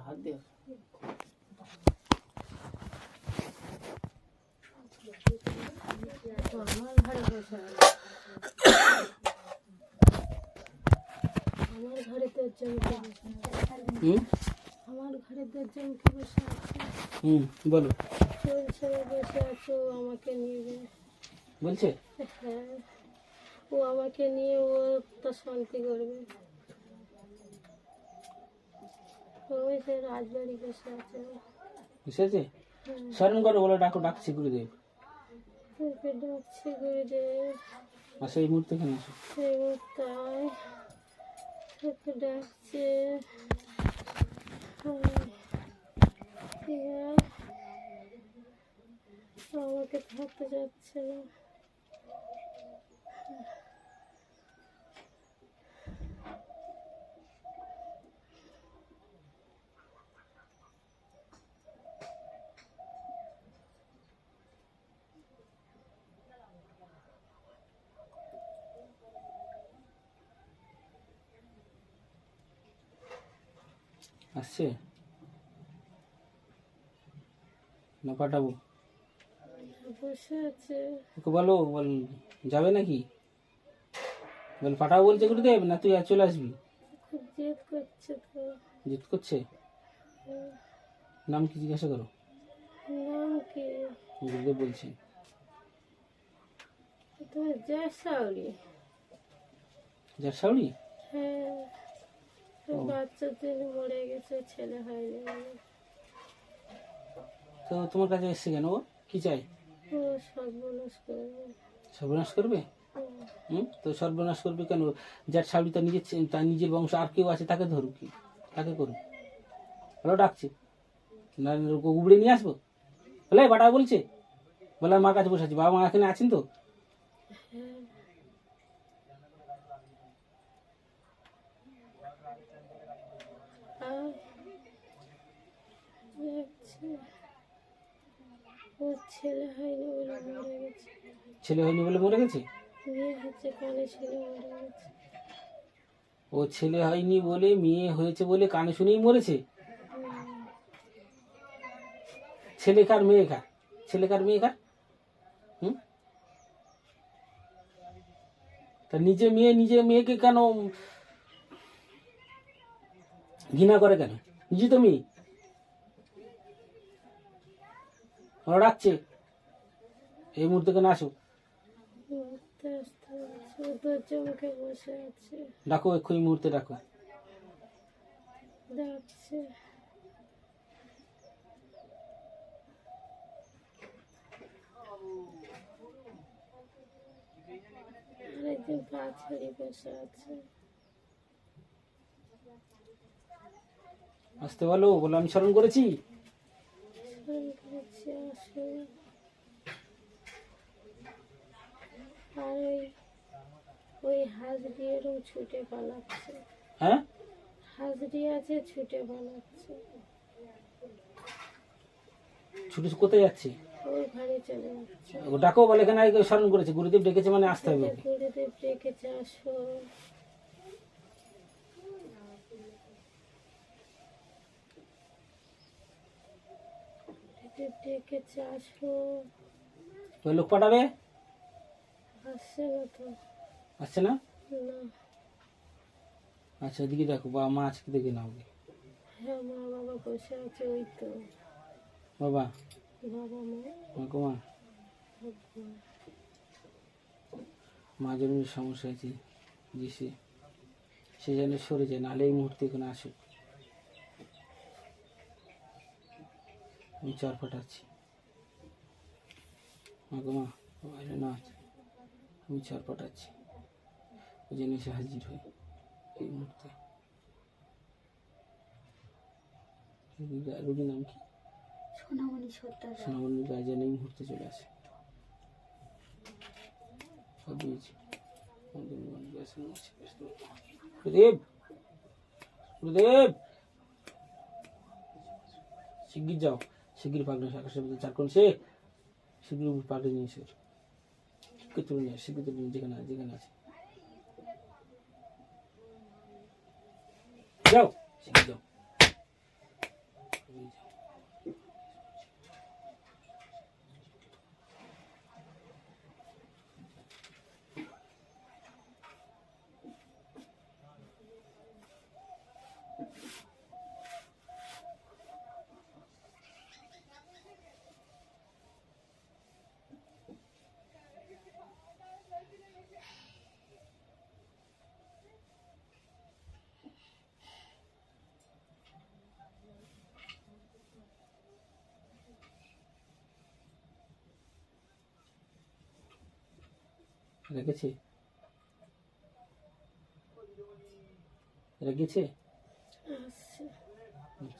হাত দিয়ে। আমার ঘরে বসে আমার ঘরে মুখে বসে আমার ঘরে দরজা মুখে বসে হুম, বলো। চোর ছেড়ে বসে আছে আমাকে নিয়ে বলছে? হ্যাঁ ও আমাকে নিয়ে ও তো শান্তি করবে। ওই সে রাজবাড়ি বসে আছে। স্মরণ করো বলো ডাকো ডাকছি গুরুদেব। ডাকছে গুরুদেব। আসো এই মুহূর্তে এখানে আসো সেই মুক্তায় ডাকছে। আমাকে থাকতে যাচ্ছে না। আসছে? না পাঠাবো। বসে আছে। ওকে বলো বল যাবে নাকি? বল পাঠাবো বলছে গুরুদেব না তুই চলে আসবি? খুব জেদ করছে তো। জিত করছে? নাম কি জিজ্ঞাসা করো? নাম কি? গুরুদেব বলছেন। তোমার জ্যাসাউরি যার সাউরি হ্যাঁ। তো বাচ্চার মরে গেছে ছেলে হয়নি তো তোমার কাছে এসছে কেন ও? কি চাই ও সর্বনাশ করবে। সর্বনাশ করবে? হুম, তো সর্বনাশ করবে কেন? যার সাউরি তার নিজের তার নিজের বংশ আর কেউ আছে তাকে ধরুক কি? তাকে করুক। ভালো ডাকছে। না উবড়ে নিয়ে আসব? বলে বাটা বলছে? বলে আমার কাছে বসে আছি। বাবা মা এখানে আছেন তো হ্যাঁ আর দেখছি ওর ছেলে হয়নি বলে মরে গেছে। ছেলে হয়নি বলে মরে গেছে? বিয়ে হচ্ছে কানে ছেলে মরে গেছে। ও ছেলে হয়নি বলে মেয়ে হয়েছে বলে কানে শুনেই মরেছে? ছেলে কার মেয়ে কার? ছেলে কার মেয়ে কার? হুম? তা নিজে মেয়ে নিজে মেয়েকে কেন ঘৃণা করে কেন? নিজে তো মেয়ে। ওরা ডাকছে এই মুহূর্তে কেন আসো? ডাকো, এক্ষুনি মুহূর্তে ডাকো। আসতে বলো, বলে আমি স্মরণ করেছি? স্মরণ করেছি আসো আর ওই ওই হাজরি এরম ছুটে পালাচ্ছে হ্যাঁ? হাজরি আছে ছুটে পালাচ্ছে ছুটে কোথায় যাচ্ছে? ওই ঘরে চলে যাচ্ছে ও ডাকো বলে এখানে স্মরণ করেছে। গুরুদেব ডেকেছে মানে আসতে হবে। গুরুদেব ডেকেছে আসো ডেকেছে আসো ওই লোক পাঠাবে আসছে না তো। আসছে না? আচ্ছা ওদিকে দেখো বাবা মা আজকে দেখে নাও। হ্যাঁ মা বাবা বসে আছে ওই তো। বাবা? বাবা মা। মা মা। জরুরি সমস্যা আছে যে সে যেন সরে যায় নাহলে এই মুহূর্তে এখানে আসুক। আমি চর ফাটাচ্ছি। মাকে মা বাইরে না আছে। আমি চর ফাটাচ্ছি। ওই জন্য এসে হাজির হই এই মুহূর্তে। রুগী- রুগীর নাম কি? সোনামণি সর্দার সোনামণি গার্জেন এই মুহূর্তে চলে আসে। গুরুদেব! গুরুদেব! শিগগির যাও। শিগগির পাগনা আকাশের মধ্যে চার কোন সে শিগগির এসে শিগগির তুলে নিয়ে শিক্ষিত নিয়ে যেখানে যেখানে আছে। যাও যাও। রেখেছে? রেখেছে? আসছে ওই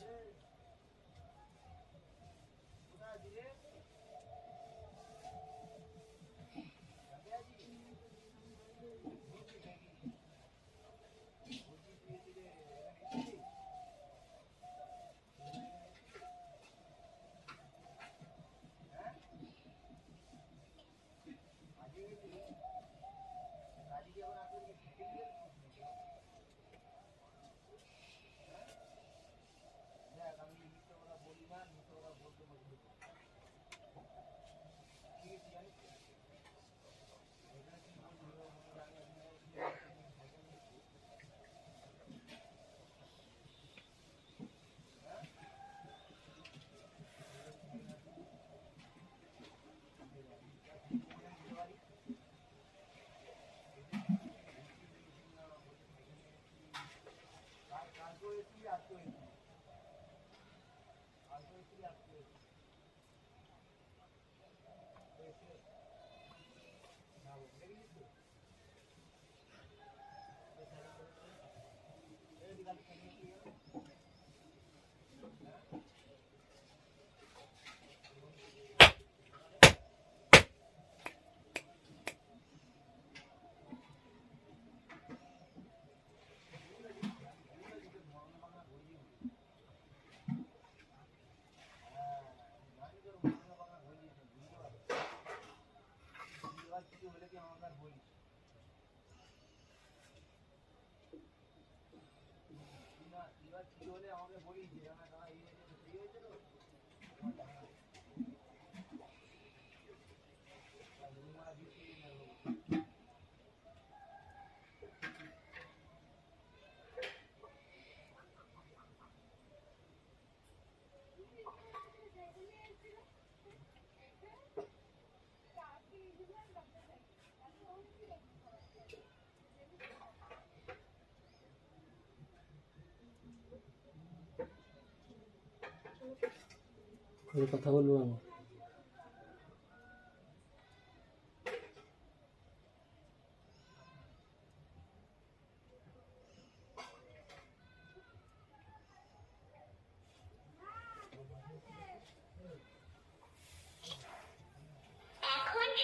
কথা বলব আমি এখন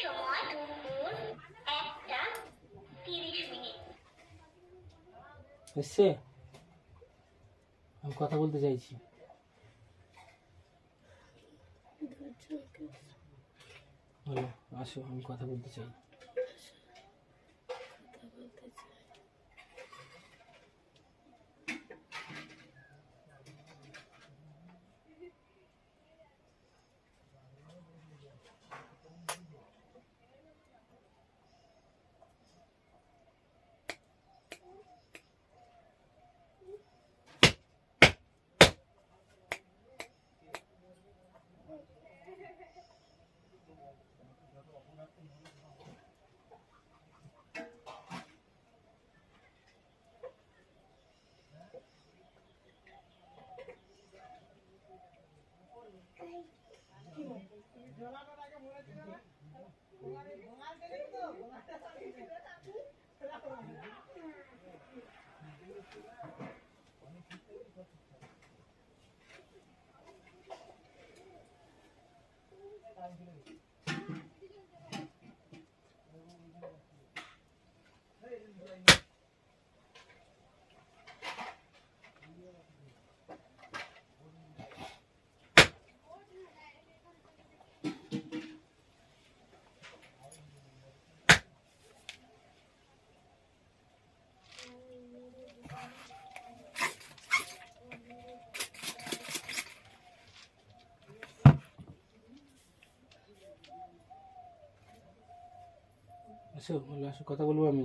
সময় কথা একটা তিরিশ মিনিট। আমি কথা বলতে চাইছি। বলো আসো আমি কথা বলতে চাই। I'm going to আসো বলো আসো কথা বলব আমি?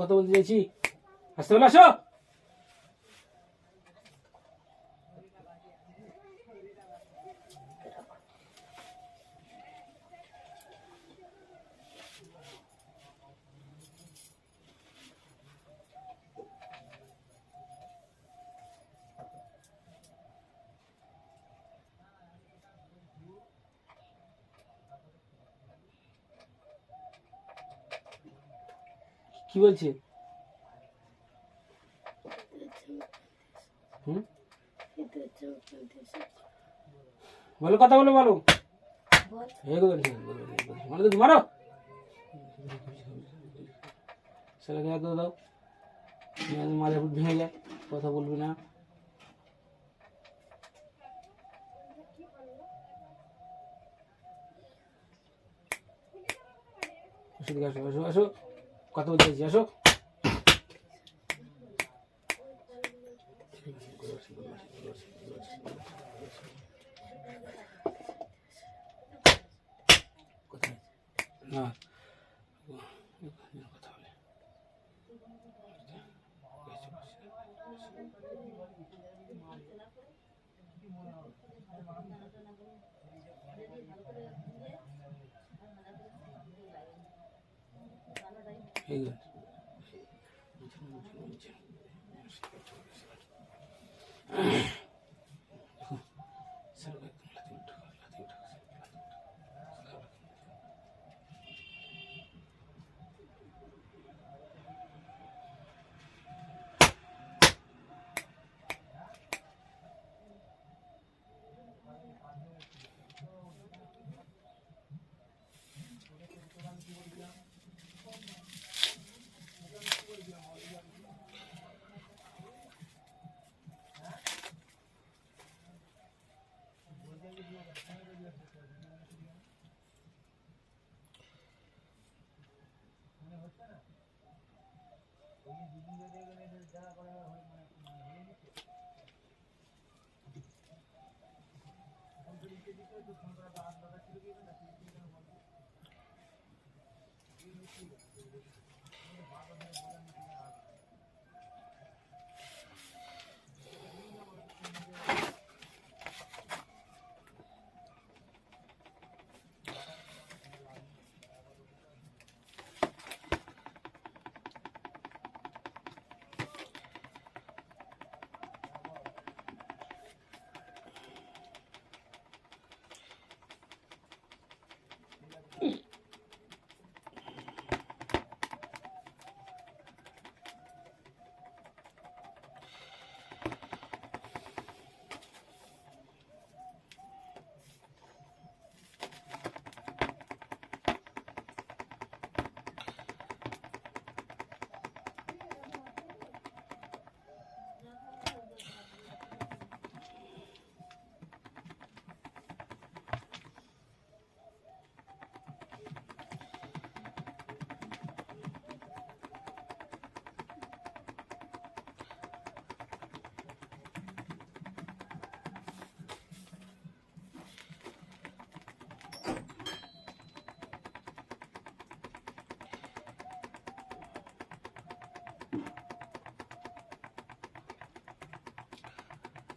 কথা বলতে চাইছি? আসতে বলে আসো। কি বলছে? বলো কথা বলো বলো। মারো দেখি, মারো। ছেলেকে এক দাও। মাঝে ভেঙে যায় কথা বলবি না। এদিকে আসো আসো আসো। কথা বলতে আসো। কোথায় এই যে। Sir,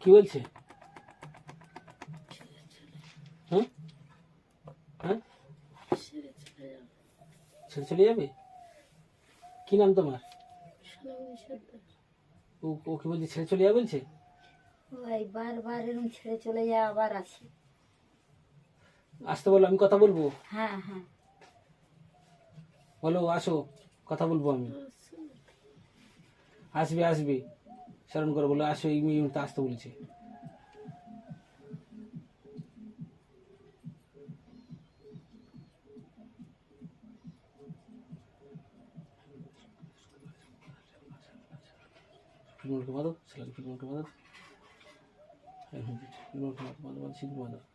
কি বলছে? হ্যাঁ? হ্যাঁ? ছেড়ে চলে যাবে? কি নাম তোমার? ও ও কি বলছে ছেড়ে চলে যাবে বলছে? বারবার এরকম ছেড়ে চলে যায় আবার আসতে বলো আমি কথা বলব? হ্যাঁ হ্যাঁ। বলো আসো কথা বলব আমি। আসবে আসবে। স্মরণ করে বলল আসো এই মুহূর্তে আসতে বলছে মাদক উঠে মাদক মাদক মাদক মাদক